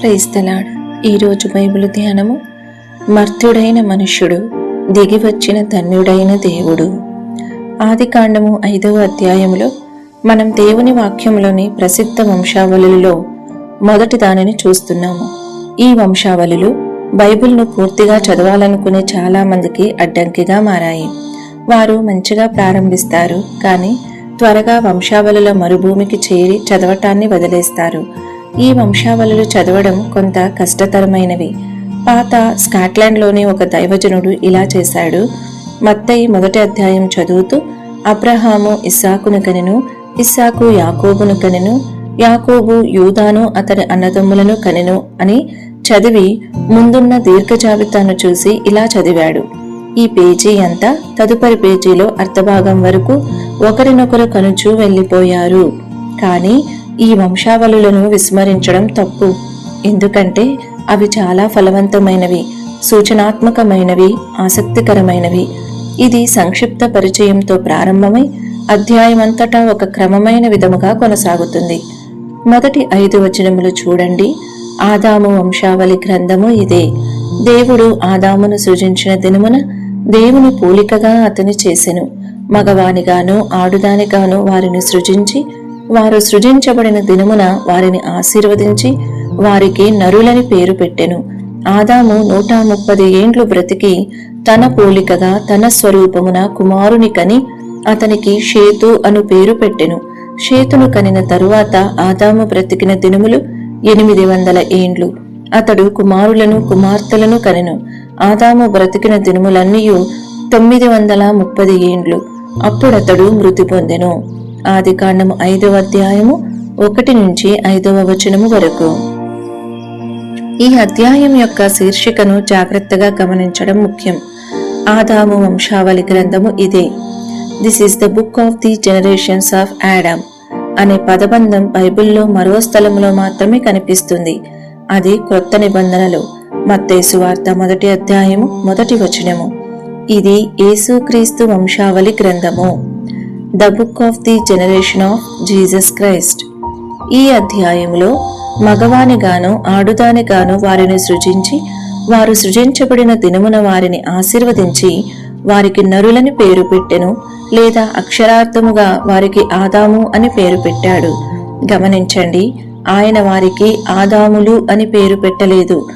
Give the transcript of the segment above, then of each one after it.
క్రైస్తలాడ్. ఈరోజు బైబిల్ ధ్యానము. మర్త్యుడైన మనుష్యుడు దిగి వచ్చిన ధన్యుడైన దేవుడు. ఆది కాండము ఐదవ అధ్యాయములో మనం దేవుని వాక్యంలోని ప్రసిద్ధ వంశావళులలో మొదటి దానిని చూస్తున్నాము. ఈ వంశావళులు బైబిల్ను పూర్తిగా చదవాలనుకునే చాలా మందికి అడ్డంకిగా మారాయి. వారు మంచిగా ప్రారంభిస్తారు కానీ త్వరగా వంశావళుల మరుభూమికి చేరి చదవటాన్ని వదిలేస్తారు. ఈ వంశావళులు చదవడం కొంత కష్టతరమైనవి. పాత స్కాట్లాండ్లోని ఒక దైవజనుడు ఇలా చేశాడు. మత్తయి మొదటి అధ్యాయం చదువుతూ అబ్రహాము ఇస్సాకును కనెను ఇస్సాకు యాకోబును కనెను యాకోబు యూదాను అతని అన్నదమ్ములను కనెను అని చదివి ముందున్న దీర్ఘ జాబితాను చూసి ఇలా చదివాడు. ఈ పేజీ అంతా తదుపరి పేజీలో అర్ధభాగం వరకు ఒకరినొకరు కనుచూ వెళ్ళిపోయారు. కానీ ఈ వంశావళులను విస్మరించడం తప్పు. ఎందుకంటే అవి చాలా ఫలవంతమైనవి సూచనాత్మకమైనవి ఆసక్తికరమైనవి. ఇది సంక్షిప్త పరిచయంతో ప్రారంభమై అధ్యాయమంతటా ఒక క్రమమైన విధముగా కొనసాగుతుంది. మొదటి ఐదు వచనములు చూడండి. ఆదాము వంశావళి గ్రంథము ఇదే. దేవుడు ఆదామును సృజించిన దినమున దేవుని పోలికగా అతని చేసెను. మగవానిగాను ఆడుదానిగాను వారిని సృజించి వారు సృజించబడిన దినమున వారిని ఆశీర్వదించి వారికి నరులని పేరు పెట్టెను. ఆదాము నూట ముప్పది ఏండ్లు బ్రతికి తన పోలికగా తన స్వరూపమున కుమారుని కని అతనికి షేతు అను పేరు పెట్టెను. షేతును కనిన తరువాత ఆదాము బ్రతికిన దినములు ఎనిమిది వందల ఏండ్లు. అతడు కుమారులను కుమార్తెలను కనెను. ఆదాము బ్రతికిన దినములన్నీ తొమ్మిది వందల ముప్పది ఏండ్లు. అప్పుడతడు మృతి పొందెను. ఆది కాండము ఐదవ అధ్యాయము ఒకటి నుంచి ఐదవ వచనము వరకు. ఈ అధ్యాయం యొక్క శీర్షికను జాగ్రత్తగా గమనించడం ముఖ్యం. ఆదాము వంశావళి గ్రంథము ఇదే. This is the book of the generations of Adam అనే పదబంధం బైబిల్లో మరో స్థలంలో మాత్రమే కనిపిస్తుంది. అది క్రొత్త నిబంధనలు. మత్తేసు వార్త మొదటి అధ్యాయము మొదటి వచనము. ఇది యేసుక్రీస్తు వంశావళి గ్రంథము. The book of the generation of Jesus Christ. ఈ అధ్యాయంలో మగవానిగాను ఆడుదానిగాను వారిని సృజించి వారు సృజించబడిన దినమున వారిని ఆశీర్వదించి వారికి నరులని పేరు పెట్టెను లేదా అక్షరార్థముగా వారికి ఆదాము అని పేరు పెట్టాడు. గమనించండి ఆయన వారికి ఆదాములు అని పేరు పెట్టలేదు.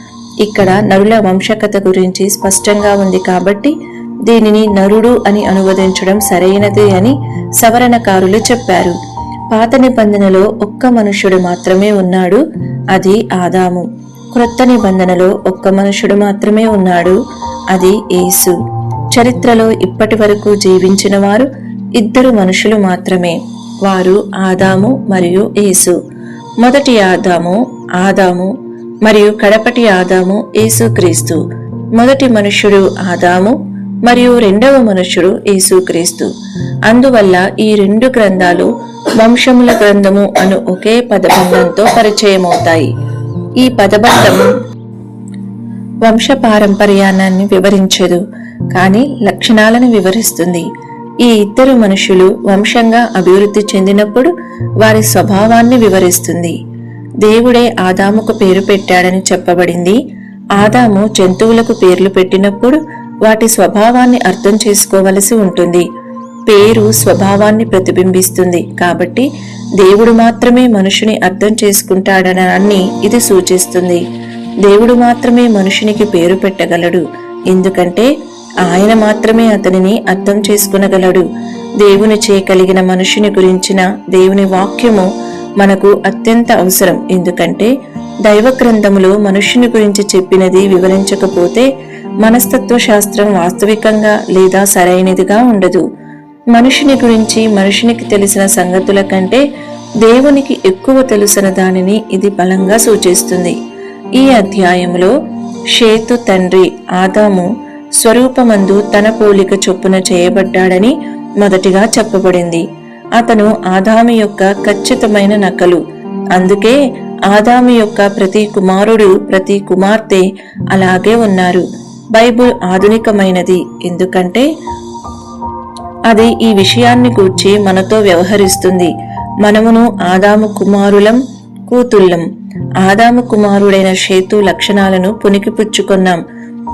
ఇక్కడ నరుల వంశకత గురించి స్పష్టంగా ఉంది కాబట్టి దీనిని నరుడు అని అనువదించడం సరైనదే అని సవరణకారులు చెప్పారు. పాత నిబంధనలో ఒక్క మనుష్యుడు మాత్రమే ఉన్నాడు అది ఆదాము. క్రొత్త నిబంధనలో ఒక్క మనుషుడు మాత్రమే ఉన్నాడు అది యేసు. చరిత్రలో ఇప్పటి వరకు జీవించిన వారు ఇద్దరు మనుషులు మాత్రమే. వారు ఆదాము మరియు యేసు. మొదటి ఆదాము ఆదాము మరియు కడపటి ఆదాము యేసుక్రీస్తు. మొదటి మనుష్యుడు ఆదాము మరియు రెండవ మనుష్యుడు యేసుక్రీస్తు. అందువల్ల ఈ రెండు గ్రంథాలు వంశముల గ్రంథము అను ఒకే పదబంధంతో పరిచయమవుతాయి. ఈ పదబంధం వంశ పారంపర్యాన్ని వివరించదు కానీ లక్షణాలను వివరిస్తుంది. ఈ ఇద్దరు మనుషులు వంశంగా అభివృద్ధి చెందినప్పుడు వారి స్వభావాన్ని వివరిస్తుంది. దేవుడే ఆదాముకు పేరు పెట్టాడని చెప్పబడింది. ఆదాము జంతువులకు పేర్లు పెట్టినప్పుడు వాటి స్వభావాన్ని అర్థం చేసుకోవలసి ఉంటుంది. పేరు స్వభావాన్ని ప్రతిబింబిస్తుంది. కాబట్టి దేవుడు మాత్రమే మనుషుని అర్థం చేసుకుంటాడనని ఇది సూచిస్తుంది. దేవుడు మాత్రమే మనుషునికి పేరు పెట్టగలడు. ఎందుకంటే ఆయన మాత్రమే అతనిని అర్థం చేసుకునగలడు. దేవుని కలిగిన మనుషుని గురించిన దేవుని వాక్యము మనకు అత్యంత అవసరం. ఎందుకంటే దైవ గ్రంథములో మనుషుని గురించి చెప్పినది వివరించకపోతే మనస్తత్వ శాస్త్రం వాస్తవికంగా లేదా సరైనదిగా ఉండదు. మనుషుని గురించి మనుషునికి తెలిసిన సంగతుల కంటే దేవునికి ఎక్కువ తెలిసిన దానిని ఇది బలంగా సూచిస్తుంది. ఈ అధ్యాయంలో షేతు తండ్రి ఆదాము స్వరూపమందు తన పోలిక చొప్పున చేయబడ్డాడని మొదటిగా చెప్పబడింది. అతను ఆదాము యొక్క ఖచ్చితమైన నకలు. అందుకే ఆదాము యొక్క ప్రతి కుమారుడు ప్రతి కుమార్తె అలాగే ఉన్నారు. బైబుల్ ఆధునికమైనది. ఎందుకంటే అది ఈ విషయాన్ని గూర్చి మనతో వ్యవహరిస్తుంది. మనమును ఆదాము కుమారులం కూతుళ్ళం. ఆదాము కుమారుడైన షేతు లక్షణాలను పునికిపుచ్చుకొన్నాం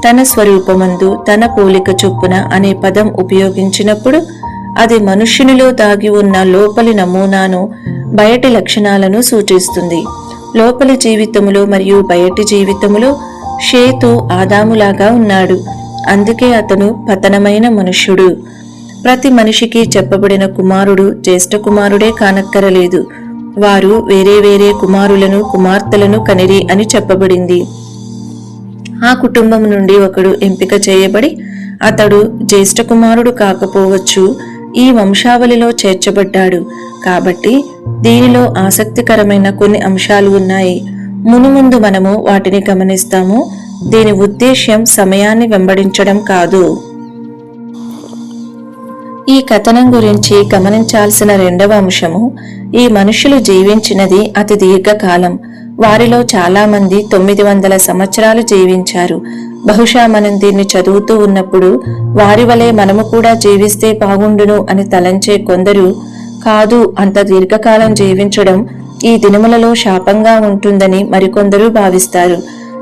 తన స్వరూపమందు తన పోలిక చొప్పున అనే పదం ఉపయోగించినప్పుడు అది మనుష్యునిలో దాగి ఉన్న లోపలి నమూనాను బయటి లక్షణాలను సూచిస్తుంది. లోపలి జీవితములో మరియు బయటి జీవితములో షేతు ఆదాములాగా ఉన్నాడు. అందుకే అతను పతనమైన మనుష్యుడు. ప్రతి మనిషికి చెప్పబడిన కుమారుడు జ్యేష్ఠ కుమారుడే కానక్కరలేదు. వారు వేరే వేరే కుమారులను కుమార్తెలను కనిరి అని చెప్పబడింది. ఆ కుటుంబం నుండి ఒకడు ఎంపిక చేయబడి అతడు జ్యేష్ఠ కుమారుడు కాకపోవచ్చు ఈ వంశావళిలో చేర్చబడ్డాడు. కాబట్టి దీనిలో ఆసక్తికరమైన కొన్ని అంశాలు ఉన్నాయి. మునుముందు మనము వాటిని గమనిస్తాము. దీని ఉద్దేశ్యం సమయాన్ని వెంబడించడం కాదు. ఈ కథనం గురించి గమనించాల్సిన రెండవ అంశము ఈ మనుషులు జీవించినది అతి దీర్ఘకాలం. వారిలో చాలా మంది తొమ్మిది వందల సంవత్సరాలు జీవించారు. బహుశా మనం దీన్ని చదువుతూ ఉన్నప్పుడు వారి వలె మనము కూడా జీవిస్తే బాగుండును అని తలంచే కొందరు కాదు అంత దీర్ఘకాలం జీవించడం ఈ దినములలో శాపంగా ఉంటుందని మరికొందరు భావిస్తారు.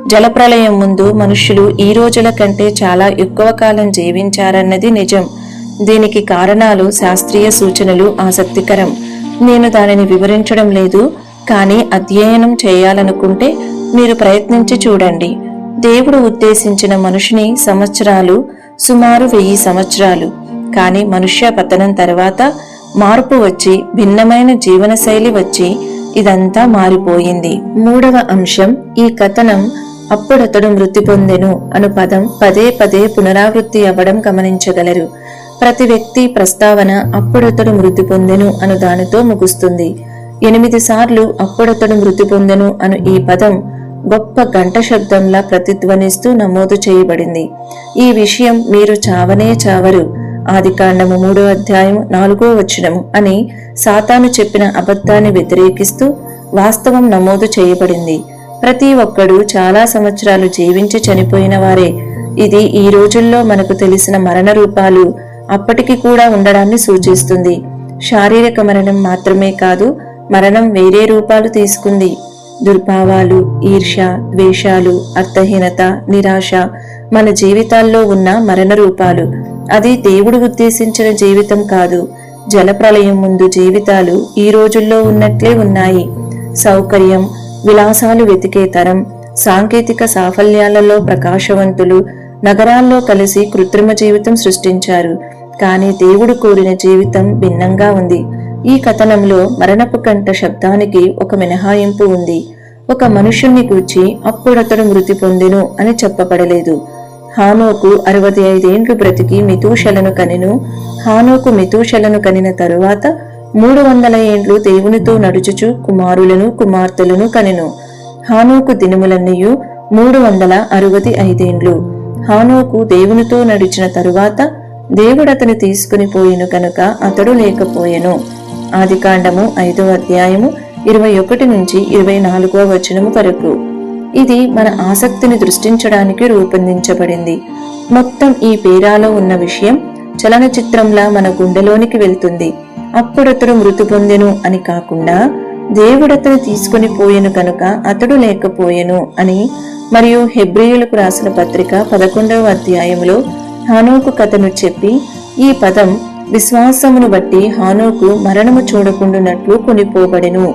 జలప్రలయం ముందు మనుష్యులు ఈ రోజుల కంటే చాలా ఎక్కువ కాలం జీవించారన్నది నిజం. దీనికి కారణాలు శాస్త్రీయ సూచనలు ఆసక్తికరం. నేను దానిని వివరించడం లేదు కానీ అధ్యయనం చేయాలనుకుంటే మీరు ప్రయత్నించి చూడండి. దేవుడు ఉద్దేశించిన మనుషుని సంవత్సరాలు సుమారు వెయ్యి సంవత్సరాలు. కానీ మనుష్య పతనం తర్వాత మార్పు వచ్చి భిన్నమైన జీవనశైలి వచ్చి ఇదంతా మారిపోయింది. మూడవ అంశం ఈ కథనం అప్పుడతడు మృతి పొందెను అను పదం పదే పదే పునరావృత్తి అవ్వడం గమనించగలరు. ప్రతి వ్యక్తి ప్రస్తావన అప్పుడతడు మృతి పొందెను అను దానితో ముగుస్తుంది. ఎనిమిది సార్లు అప్పుడతడు మృతి పొందెను అను ఈ పదం గొప్ప గంట శబ్దంలా ప్రతిధ్వనిస్తూ నమోదు చేయబడింది. ఈ విషయం మీరు చావనే చావరు. ఆదికాండము మూడో అధ్యాయం నాలుగో వచనము అని సాతాను చెప్పిన అబద్ధాన్ని వ్యతిరేకిస్తూ వాస్తవం నమోదు చేయబడింది. ప్రతి ఒక్కడు చాలా సంవత్సరాలు జీవించి చనిపోయిన వారే. ఇది ఈ రోజుల్లో మనకు తెలిసిన మరణ రూపాలు అప్పటికి కూడా ఉండడాన్ని సూచిస్తుంది. శారీరక మరణం మాత్రమే కాదు మరణం వేరే రూపాలు తీసుకుంది. దుర్భావాలు ఈర్ష్య ద్వేషాలు అర్థహీనత నిరాశ మన జీవితాల్లో ఉన్న మరణ రూపాలు. అది దేవుడు ఉద్దేశించిన జీవితం కాదు. జలప్రలయం ముందు జీవితాలు ఈ రోజుల్లో ఉన్నట్లే ఉన్నాయి. సౌకర్యం విలాసాలు వెతికే తరం సాంకేతిక సాఫల్యాలలో ప్రకాశవంతులు నగరాల్లో కలిసి కృత్రిమ జీవితం సృష్టించారు. కానీ దేవుడు కోరిన జీవితం భిన్నంగా ఉంది. ఈ కథనంలో మరణపు కంట శబ్దానికి ఒక మినహాయింపు ఉంది. ఒక మనుష్యుణ్ణి కూర్చి అప్పుడతడు మృతి పొందెను అని చెప్పబడలేదు. హానోకు అరవై ఐదేండ్లు బ్రతికి మితూషలను కనెను. హానోకు మితూషలను కనిన తరువాత మూడు వందల ఏండ్లు దేవునితో నడుచుచు కుమారులను కుమార్తెలను కనెను. హానోకు దినములన్నయు మూడు వందల అరవది ఐదేండ్లు. హానోకు దేవునితో నడిచిన తరువాత దేవుడతను తీసుకుని పోయెను కనుక అతడు లేకపోయెను. ఆదికాండము ఐదో అధ్యాయము ఇరవై ఒకటి నుంచి ఇరవై నాలుగో వచనము వరకు. ఇది మన ఆసక్తిని దృష్టించడానికి రూపొందించబడింది. మొత్తం ఈ పేరాలో ఉన్న విషయం చలనచిత్రంలా మన గుండెలోనికి వెళ్తుంది. అప్పుడతడు మృతి పొందెను అని కాకుండా దేవుడతను తీసుకుని పోయెను కనుక అతడు లేకపోయెను అని మరియు హెబ్రియులకు రాసిన పత్రిక పదకొండవ అధ్యాయంలో హానోకు కథను చెప్పి ఈ పదం విశ్వాసమును బట్టి హానోకు మరణము చూడకుండునట్లు కొనిపోబడెను.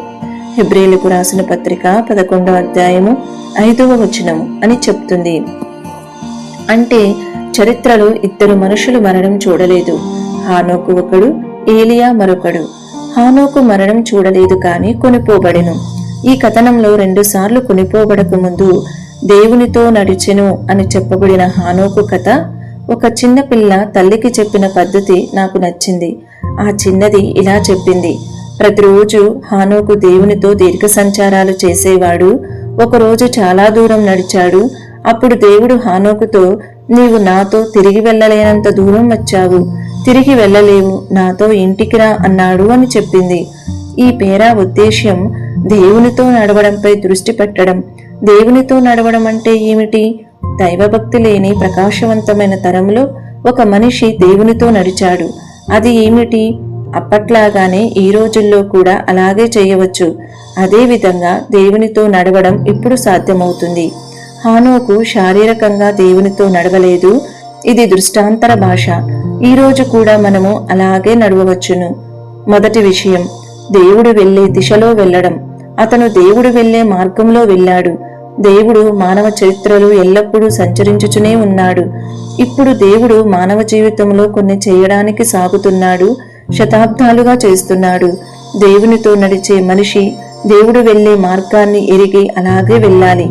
హెబ్రేలకు రాసిన పత్రిక పదకొండవ అధ్యాయము ఐదవ వచనము అని చెప్తుంది. అంటే చరిత్రలో ఇద్దరు మనుషులు మరణం చూడలేదు. హానోకు ఒకడు ఏలియా మరొకడు. హానోకు మరణం చూడలేదు కాని కొనిపోబడెను. ఈ కథనంలో రెండుసార్లు కొనిపోబడక ముందు దేవునితో నడిచెను అని చెప్పబడిన హానోకు కథ ఒక చిన్న పిల్ల తల్లికి చెప్పిన పద్ధతి నాకు నచ్చింది. ఆ చిన్నది ఇలా చెప్పింది. ప్రతిరోజు హానోకు దేవునితో దీర్ఘ సంచారాలు చేసేవాడు. ఒకరోజు చాలా దూరం నడిచాడు. అప్పుడు దేవుడు హానోకుతో నీవు నాతో తిరిగి వెళ్ళలేనంత దూరం వచ్చావు. తిరిగి వెళ్ళలేవు. నాతో ఇంటికి రా అన్నాడు అని చెప్పింది. ఈ పేరా ఉద్దేశ్యం దేవునితో నడవడంపై దృష్టి పెట్టడం. దేవునితో నడవడం అంటే ఏమిటి? దైవభక్తి లేని ప్రకాశవంతమైన తరంలో ఒక మనిషి దేవునితో నడిచాడు. అది ఏమిటి? అప్పట్లాగానే ఈ రోజుల్లో కూడా అలాగే చేయవచ్చు. అదేవిధంగా దేవునితో నడవడం ఇప్పుడు సాధ్యమవుతుంది. హానోకు శారీరకంగా దేవునితో నడవలేదు. ఇది దృష్టాంతర భాష. ఈ రోజు కూడా మనము అలాగే నడవవచ్చును. మొదటి విషయం దేవుడు వెళ్ళే దిశలో వెళ్ళడం. అతను దేవుడు వెళ్ళే మార్గంలో వెళ్ళాడు. దేవుడు మానవ చరిత్రలు ఎల్లప్పుడూ సంచరించుచునే ఉన్నాడు. ఇప్పుడు దేవుడు మానవ జీవితంలో కొన్ని చేయడానికి సాగుతున్నాడు శతాబ్దాలుగా చేస్తున్నాడు. దేవునితో నడిచే మనిషి దేవుడు వెళ్ళే మార్గాన్ని ఎరిగి అలాగే వెళ్ళాలి.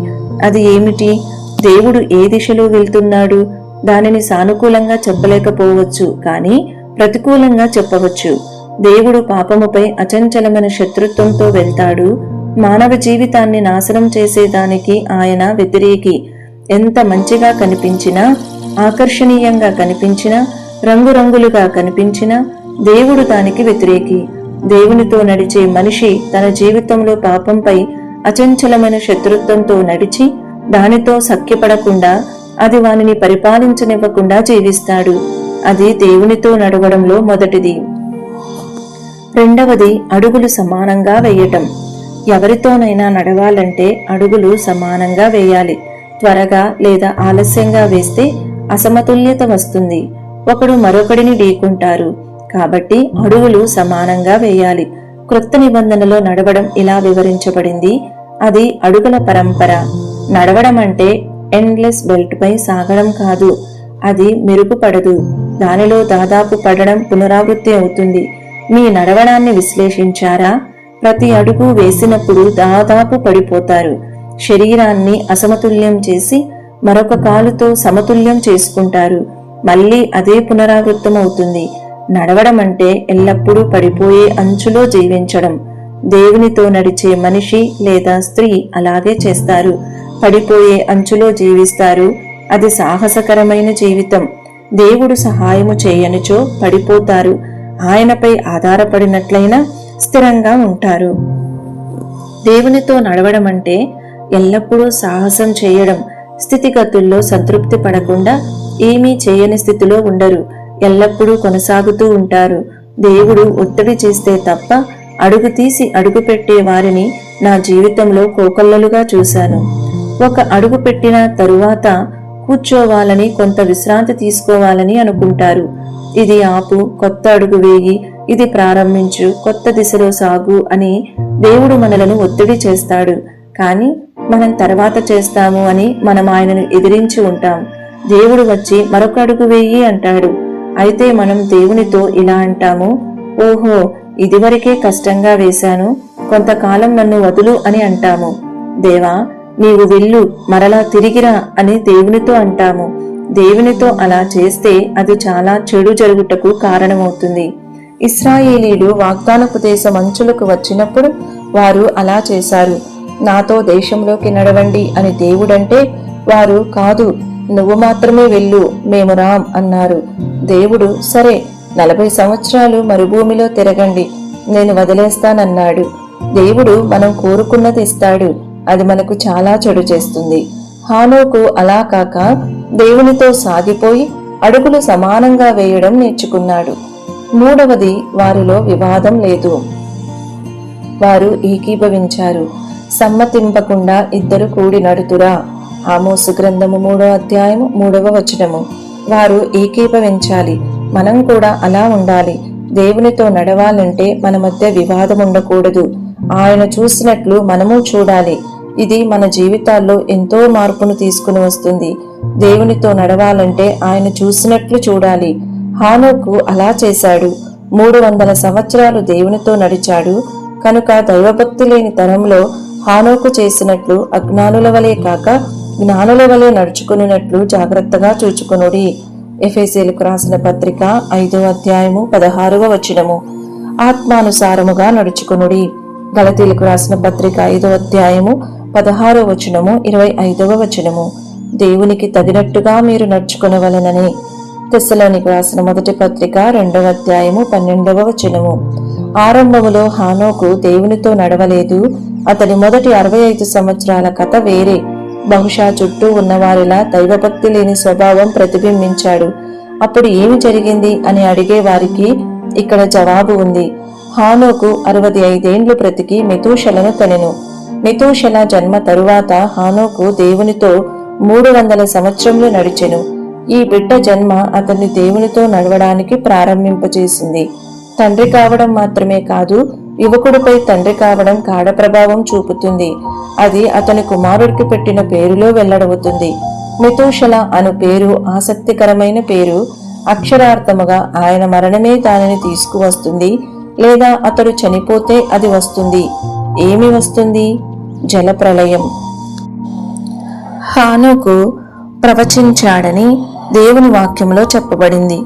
అది ఏమిటి? దేవుడు ఏ దిశలో వెళ్తున్నాడు? దానిని సానుకూలంగా చెప్పలేకపోవచ్చు కానీ ప్రతికూలంగా చెప్పవచ్చు. దేవుడు పాపముపై అచంచలమైన శత్రుత్వంతో వెళ్తాడు మానవ జీవితాన్ని నాశనం చేసేదానికి ఆయన వ్యతిరేకి. ఎంత మంచిగా కనిపించినా ఆకర్షణీయంగా కనిపించినా రంగురంగులుగా కనిపించినా దేవుడు దానికి వ్యతిరేకి. దేవునితో నడిచే మనిషి తన జీవితంలో పాపంపై అచంచలమైన శత్రుత్వంతో నడిచి దానితో సఖ్యపడకుండా అది వానిని పరిపాలించనివ్వకుండా జీవిస్తాడు. అది దేవునితో నడవడంలో మొదటిది. రెండవది అడుగులు సమానంగా వేయటం. ఎవరితోనైనా నడవాలంటే అడుగులు సమానంగా వేయాలి. త్వరగా లేదా ఆలస్యంగా వేస్తే అసమతుల్యత వస్తుంది. ఒకడు మరొకడిని ఢీకుంటారు. కాబట్టి అడుగులు సమానంగా వేయాలి. క్రొత్త నిబంధనలో నడవడం ఇలా వివరించబడింది. అది అడుగుల పరంపర. నడవడం అంటే ఎండ్లెస్ బెల్ట్పై సాగడం కాదు. అది మెరుగుపడదు దానిలో దాదాపు పడడం పునరావృత్తి అవుతుంది. మీ నడవడాన్ని విశ్లేషించారా? ప్రతి అడుగు వేసినప్పుడు దాదాపు పడిపోతారు. శరీరాన్ని అసమతుల్యం చేసి మరొక కాలుతో సమతుల్యం చేసుకుంటారు. మళ్ళీ అదే పునరావృతం అవుతుంది. నడవడం అంటే ఎల్లప్పుడూ పడిపోయే అంచులో జీవించడం. దేవునితో నడిచే మనిషి లేదా స్త్రీ అలాగే చేస్తారు. పడిపోయే అంచులో జీవిస్తారు. అది సాహసకరమైన జీవితం. దేవుడు సహాయము చేయనుచో పడిపోతారు. ఆయనపై ఆధారపడినట్లయినా స్థిరంగా ఉంటారు. దేవునితో నడవడం అంటే ఎల్లప్పుడూ సాహసం చేయడం స్థితిగతుల్లో సంతృప్తి పడకుండా ఏమీ చేయని స్థితిలో ఉండరు. ఎల్లప్పుడూ కొనసాగుతూ ఉంటారు. దేవుడు ఒత్తిడి చేస్తే తప్ప అడుగు తీసి అడుగు పెట్టే వారిని నా జీవితంలో కోకొల్లలుగా చూశాను. ఒక అడుగు పెట్టిన తరువాత కూర్చోవాలని కొంత విశ్రాంతి తీసుకోవాలని అనుకుంటారు. ఇది ఆపు కొత్త అడుగు వేయి ఇది ప్రారంభించు కొత్త దిశలో సాగు అని దేవుడు మనలను ఒత్తిడి చేస్తాడు. కానీ మనం తర్వాత చేస్తాము అని మనం ఆయనను ఎదిరించి ఉంటాం. దేవుడు వచ్చి మరొక అడుగు వేయి అంటాడు. అయితే మనం దేవునితో ఇలా అంటాము ఓహో ఇదివరకే కష్టంగా వేశాను కొంతకాలం నన్ను వదులు అని అంటాము. దేవా నీవు వెళ్ళు మరలా తిరిగిరా అని దేవునితో అంటాము. దేవునితో అలా చేస్తే అది చాలా చెడు జరుగుటకు కారణమవుతుంది. ఇస్రాయేలీలు వాగ్దానపు దేశం అంచులకు వచ్చినప్పుడు వారు అలా చేశారు. నాతో దేశంలోకి నడవండి అని దేవుడంటే వారు కాదు నువ్వు మాత్రమే వెళ్ళు మేము రాం అన్నారు. దేవుడు సరే నలభై సంవత్సరాలు మరుభూమిలో తిరగండి నేను వదిలేస్తానన్నాడు. దేవుడు మనం కోరుకున్నది ఇస్తాడు అది మనకు చాలా చెడు చేస్తుంది. హానోకు అలా కాక దేవునితో సాగిపోయి అడుగులు సమానంగా వేయడం నేర్చుకున్నాడు. మూడవది వారిలో వివాదం లేదు. వారు ఏకీభవించారు. సమ్మతింపకుండా ఇద్దరు కూడి నడుతురా. ఆమోసు గ్రంథము మూడో అధ్యాయము మూడవ వచనము. వారు ఏకీభవించాలి. మనం కూడా అలా ఉండాలి. దేవునితో నడవాలంటే మన మధ్య వివాదం ఉండకూడదు. ఆయన చూసినట్లు మనము చూడాలి. ఇది మన జీవితాల్లో ఎంతో మార్పును తీసుకుని వస్తుంది. దేవునితో నడవాలంటే ఆయన చూసినట్లు చూడాలి. హానోకు అలా చేశాడు. మూడు వందల సంవత్సరాలు దేవునితో నడిచాడు. కనుక దైవభక్తి లేని తరంలో హానోకు చేసినట్లు అజ్ఞానుల వలె కాక జ్ఞానుల వలె నడుచుకున్నట్లు జాగ్రత్తగా చూచుకునుడి. ఎఫ్ఎసీలకు రాసిన పత్రిక ఐదో అధ్యాయము పదహారవ వచనము. ఆత్మానుసారముగా నడుచుకునుడి. గలతీలకు రాసిన పత్రిక ఐదో అధ్యాయము పదహారో వచనము ఇరవై ఐదవ వచనము. దేవునికి తగినట్టుగా మీరు నడుచుకునవలనని తెస్సలోనికి రాసిన మొదటి పత్రిక రెండవ అధ్యాయము పన్నెండవ వచనము. ఆరంభములో హానోకు దేవునితో నడవలేదు. అతని మొదటి అరవై ఐదు సంవత్సరాల కథ వేరే. బహుశా చుట్టూ ఉన్నవారిలా దైవభక్తి లేని స్వభావం ప్రతిబింబించాడు. అప్పుడు ఏమి జరిగింది అని అడిగే వారికి ఇక్కడ జవాబు ఉంది. హానోకు అరవది ఐదేండ్లు బ్రతికి మెతూషలను కనెను మెతూషల జన్మ తరువాత హానోకు దేవునితో మూడు వందల సంవత్సరములు నడిచెను. ఈ బిడ్డ జన్మ అతన్ని దేవునితో నడవడానికి ప్రారంభింపచేసింది తండ్రి కావడం మాత్రమే కాదు యువకుడిపై తండ్రి కావడం కాడ ప్రభావం చూపుతుంది. అది అతని కుమారుడికి పెట్టిన పేరులో వెల్లడవుతుంది. మితూషల అను పేరు ఆసక్తికరమైన పేరు. అక్షరార్థముగా ఆయన మరణమే దానిని తీసుకువస్తుంది లేదా అతడు చనిపోతే అది వస్తుంది. ఏమి వస్తుంది? జలప్రలయం. హానుకు ప్రవచించాడని దేవుని వాక్యంలో చెప్పబడింది.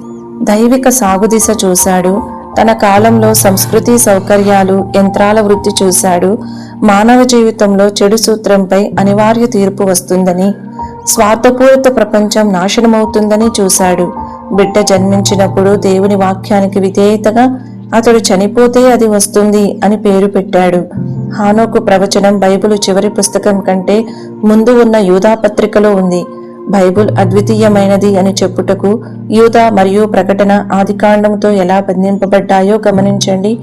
దైవిక సాగుదిశ చూశాడు. తన కాలంలో సంస్కృతి సౌకర్యాలు యంత్రాల వృద్ధి చూశాడు. మానవ జీవితంలో చెడు సూత్రంపై అనివార్య తీర్పు వస్తుందని స్వార్థపూరిత ప్రపంచం నాశనమవుతుందని చూశాడు. బిడ్డ జన్మించినప్పుడు దేవుని వాక్యానికి విధేయతగా అతడు చనిపోతే అది వస్తుంది అని పేరు పెట్టాడు. హానోకు ప్రవచనం బైబిల్ చివరి పుస్తకం కంటే ముందు ఉన్న యూధాపత్రికలో ఉంది. బైబుల్ అద్వితీయమైనది అని చెప్పుటకు యూత మరియు ప్రకటన ఆదికాండంతో ఎలా బంధింపబడ్డాయో గమనించండి.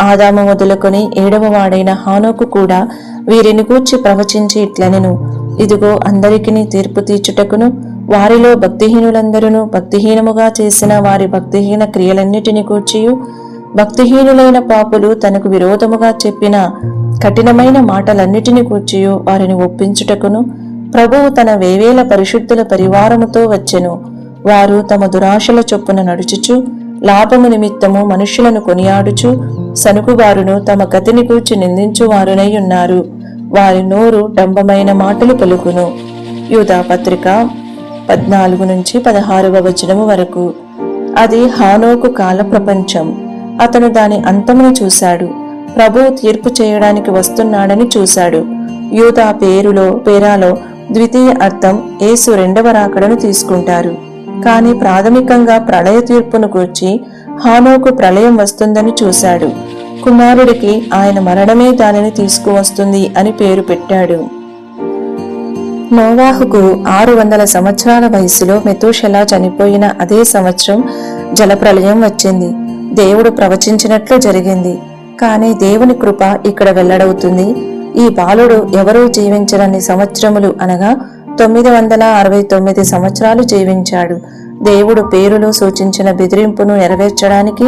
ఆదాము మొదలుకొని ఏడవ వాడైన హానోకు కూడా వీరిని గూర్చి ప్రవచించి ఇట్లనెను ఇదిగో అందరికిని తీర్పు తీర్చుటకును వారిలో భక్తిహీనులందరూ భక్తిహీనముగా చేసిన వారి భక్తిహీన క్రియలన్నిటిని కూర్చియు భక్తిహీనులైన పాపులు తనకు విరోధముగా చెప్పిన కఠినమైన మాటలన్నిటిని కూర్చియు వారిని ఒప్పించుటకును. ప్రభువు తన వేవేల పరిశుద్ధుల పరివారముతో వచ్చెను. వారు తమ దురాశల చొప్పున నడుచుచు లాభము నిమిత్తము మనుష్యులను కొనియాడుచు సనుకువారును తమ గతిని కూర్చి నిందించువారునై ఉన్నారు. వారి నోరు డంబమైన మాటలు పలుకును. యూధాపత్రిక పద్నాలుగు నుంచి పదహారవ వచనము వరకు. అది హానోకు కాల ప్రపంచం. అతను దాని అంతమును చూశాడు. ప్రభు తీర్పు చేయడానికి వస్తున్నాడని చూశాడు. యూదా పేరులో పేరాలో ద్వితీయ అర్థం యేసు రెండవ రాకడను తీసుకుంటారు. కానీ ప్రాథమికంగా ప్రళయ తీర్పును గూర్చి హానోకు ప్రళయం వస్తుందని చూశాడు. కుమారుడికి ఆయన మరణమే దానిని తీసుకువస్తుంది అని పేరు పెట్టాడు. నోవాహుకు ఆరు వందల సంవత్సరాల వయసులో మెతూషలా చనిపోయిన అదే సంవత్సరం జలప్రలయం వచ్చింది. దేవుడు ప్రవచించినట్లు జరిగింది. కానీ దేవుని కృప ఇక్కడ వెల్లడవుతుంది. ఈ బాలుడు ఎవరూ జీవించరని సంవత్సరములు అనగా తొమ్మిది వందల అరవై తొమ్మిది సంవత్సరాలు జీవించాడు. దేవుడు పేరులో సూచించిన బెదిరింపును నెరవేర్చడానికి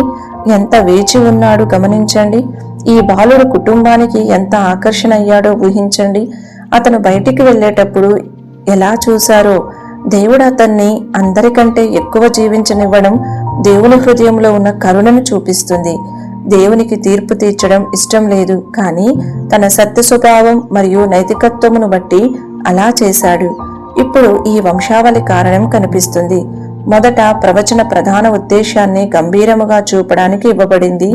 ఎంత వేచి ఉన్నాడు గమనించండి. ఈ బాలుడు కుటుంబానికి ఎంత ఆకర్షణ అయ్యాడో ఊహించండి. అతను బయటికి వెళ్ళేటప్పుడు ఎలా చూశారో. దేవుడు అతన్ని అందరికంటే ఎక్కువ జీవించనివ్వడం దేవుని హృదయంలో ఉన్న కరుణను చూపిస్తుంది. దేవునికి తీర్పు తీర్చడం ఇష్టం లేదు. కానీ తన సత్య స్వభావం మరియు నైతికత్వమును బట్టి అలా చేశాడు. ఇప్పుడు ఈ వంశావళి కారణం కనిపిస్తుంది. మొదట ప్రవచన ప్రధాన ఉద్దేశాన్ని గంభీరముగా చూపడానికి ఇవ్వబడింది.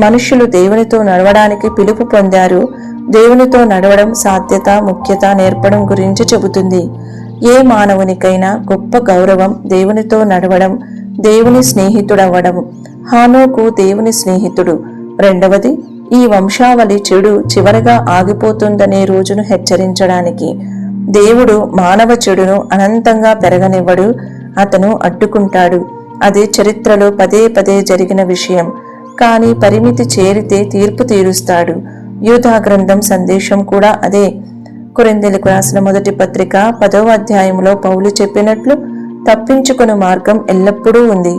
మనుష్యులు దేవునితో నడవడానికి పిలుపు పొందారు. దేవునితో నడవడం సాధ్యత ముఖ్యత నేర్పడం గురించి చెబుతుంది. ఏ మానవునికైనా గొప్ప గౌరవం దేవునితో నడవడం దేవుని స్నేహితుడవ్వడం. హానోకు దేవుని స్నేహితుడు. రెండవది ఈ వంశావళి చెడు చివరగా ఆగిపోతుందనే రోజును హెచ్చరించడానికి. దేవుడు మానవ చెడును అనంతంగా పెరగనివ్వడు అతను అడ్డుకుంటాడు. అది చరిత్రలో పదే పదే జరిగిన విషయం. కానీ పరిమితి చేరితే తీర్పు తీరుస్తాడు. యూధా గ్రంథం సందేశం కూడా అదే. కొరిందెలకు రాసిన మొదటి పత్రిక పదవ అధ్యాయంలో పౌలు చెప్పినట్లు తప్పించుకుని మార్గం ఎల్లప్పుడూ ఉంది.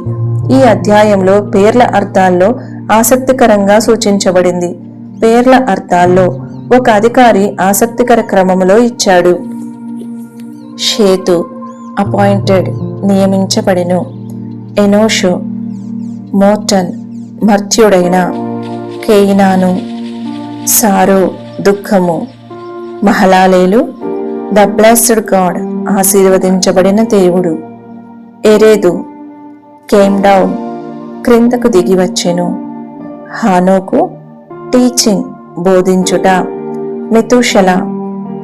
ఈ అధ్యాయంలో పేర్ల అర్థాల్లో ఆసక్తికరంగా సూచించబడింది. పేర్ల అర్థాల్లో ఒక అధికారి ఆసక్తికర క్రమములో ఇచ్చాడు. షేతు అపాయింటెడ్ నియమించబడెను. ఎనోషు మోటన్ మర్త్యుడైన. కేయినాను సారో దుఃఖము. మహలాలేలు ద బ్లెస్డ్ గాడ్ ఆశీర్వదించబడిన దేవుడు. ఎరేదు కేమ్ డౌన్ క్రిందకు దిగి వచ్చెను. హానోకు teaching బోధించుట. Methuselah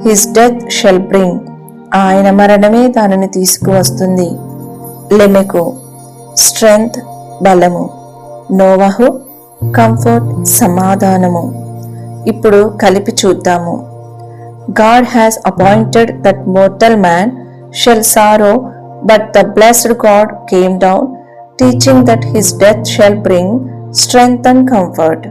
his death shall bring ఆయన మరణమే దానిని తీసుకువస్తుంది. లెమెకు స్ట్రెంగ్త్ బలము. నోవహు కంఫర్ట్ సమాధానము. ఇప్పుడు కలిపి చూద్దాము. God has appointed that mortal man shall sorrow but the blessed God came down teaching that his death shall bring strength and comfort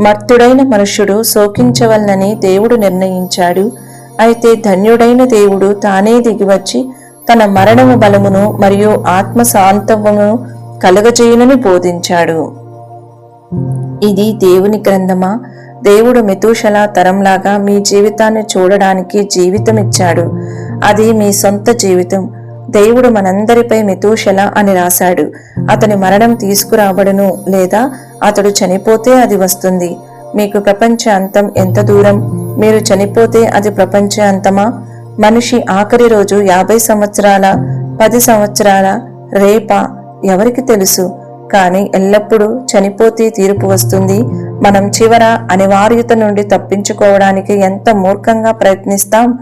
మర్తుడైన మనుష్యుడు శోకించవలనని దేవుడు నిర్ణయించాడు. అయితే ధన్యుడైన దేవుడు తానే దిగివచ్చి తన మరణము బలమును మరియు ఆత్మ శాంతమును కలగజేయునని బోధించాడు. ఇది దేవుని గ్రంథమా? దేవుడు మితూషల తరంలాగా మీ జీవితాన్ని చూడడానికి జీవితం ఇచ్చాడు అది మీ సొంత జీవితం. దేవుడు మనందరిపై మితూషల అని రాశాడు. అతని మరణం తీసుకురాబడును లేదా అతడు చనిపోతే అది వస్తుంది. మీకు ప్రపంచ అంతం ఎంత దూరం? మీరు చనిపోతే అది ప్రపంచ అంతమా? మనిషి ఆఖరి రోజు యాభై సంవత్సరాల పది సంవత్సరాల రేపా ఎవరికి తెలుసు? కానీ ఎల్లప్పుడూ చనిపోతే తీర్పు వస్తుంది. మనం చివర అనివార్యత నుండి తప్పించుకోవడానికి ఎంత మూర్ఖంగా ప్రయత్నిస్తాం?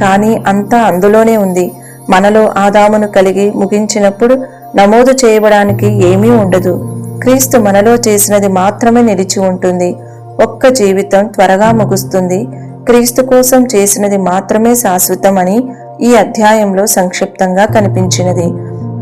కానీ అంతా అందులోనే ఉంది. మనలో ఆదామును కలిగి ముగించినప్పుడు నమోదు చేయబడానికి ఏమీ ఉండదు. క్రీస్తు మనలో చేసినది మాత్రమే నిలిచి ఉంటుంది. ఒక్క జీవితం త్వరగా ముగుస్తుంది. క్రీస్తు కోసం చేసినది మాత్రమే శాశ్వతం అని ఈ అధ్యాయంలో సంక్షిప్తంగా కనిపించినది.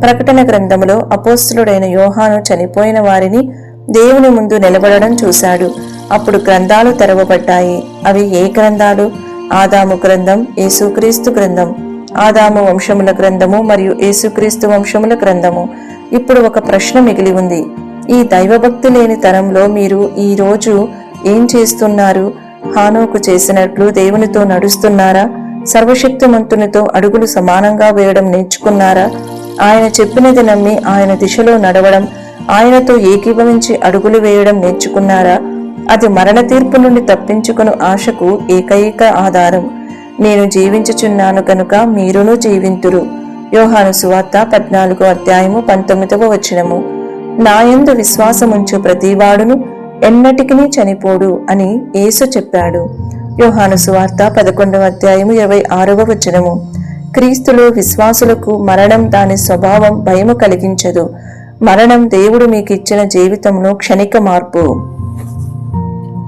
ప్రకటన గ్రంథములో అపోస్తులుడైన యోహాను చనిపోయిన వారిని దేవుని ముందు నిలబడడం చూశాడు. అప్పుడు గ్రంథాలు తెరవబడ్డాయి. అవి ఏ గ్రంథాలు? ఆదాము గ్రంథం యేసుక్రీస్తు గ్రంథం. ఆదాము వంశముల గ్రంథము మరియు యేసుక్రీస్తు వంశముల గ్రంథము. ఇప్పుడు ఒక ప్రశ్న మిగిలి ఉంది. ఈ దైవభక్తి లేని తరంలో మీరు ఈ రోజు ఏం చేస్తున్నారు? హానోకు చేసినట్లు దేవునితో నడుస్తున్నారా? సర్వశక్తిమంతునితో అడుగులు సమానంగా వేయడం నేర్చుకున్నారా? ఆయన చెప్పినది నమ్మి ఆయన దిశలో నడవడం ఆయనతో ఏకీభవించి అడుగులు వేయడం నేర్చుకున్నారా? అది మరణ తీర్పు నుండి తప్పించుకుని ఆశకు ఏకైక ఆధారం. నేను జీవించుచున్నాను కనుక మీరును జీవింతురు. యోహాను సువార్త పద్నాలుగో అధ్యాయము పంతొమ్మిదవ వచనము. నాయందు విశ్వాసముంచు ప్రతివాడును ఎన్నటికినీ చనిపోడు అని యేసు చెప్పాడు. యోహాను సువార్త పదకొండవ అధ్యాయము ఇరవై ఆరవ వచనము. క్రీస్తులో విశ్వాసులకు మరణం దాని స్వభావం భయము కలిగించదు. మరణం దేవుడు మీకు ఇచ్చిన జీవితంలో క్షణిక మార్పు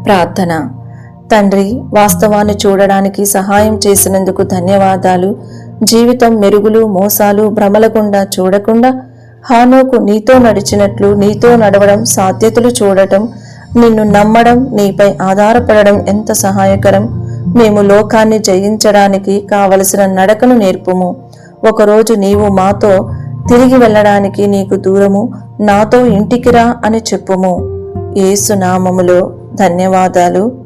ప్రార్థన. తండ్రి వాస్తవాన్ని చూడడానికి సహాయం చేసినందుకు ధన్యవాదాలు. జీవితం మెరుగులు మోసాలు భ్రమలకుండా చూడకుండా హానోకు నీతో నడిచినట్లు నీతో నడవడం సాధ్యతలు చూడటం నిన్ను నమ్మడం నీపై ఆధారపడడం ఎంత సహాయకరం. మేము లోకాన్ని జయించడానికి కావలసిన నడకను నేర్పుము. ఒకరోజు నీవు మాతో తిరిగి వెళ్ళడానికి నీకు దూరము నాతో ఇంటికి రా అని చెప్పుము. ఏసు నామములో ధన్యవాదాలు.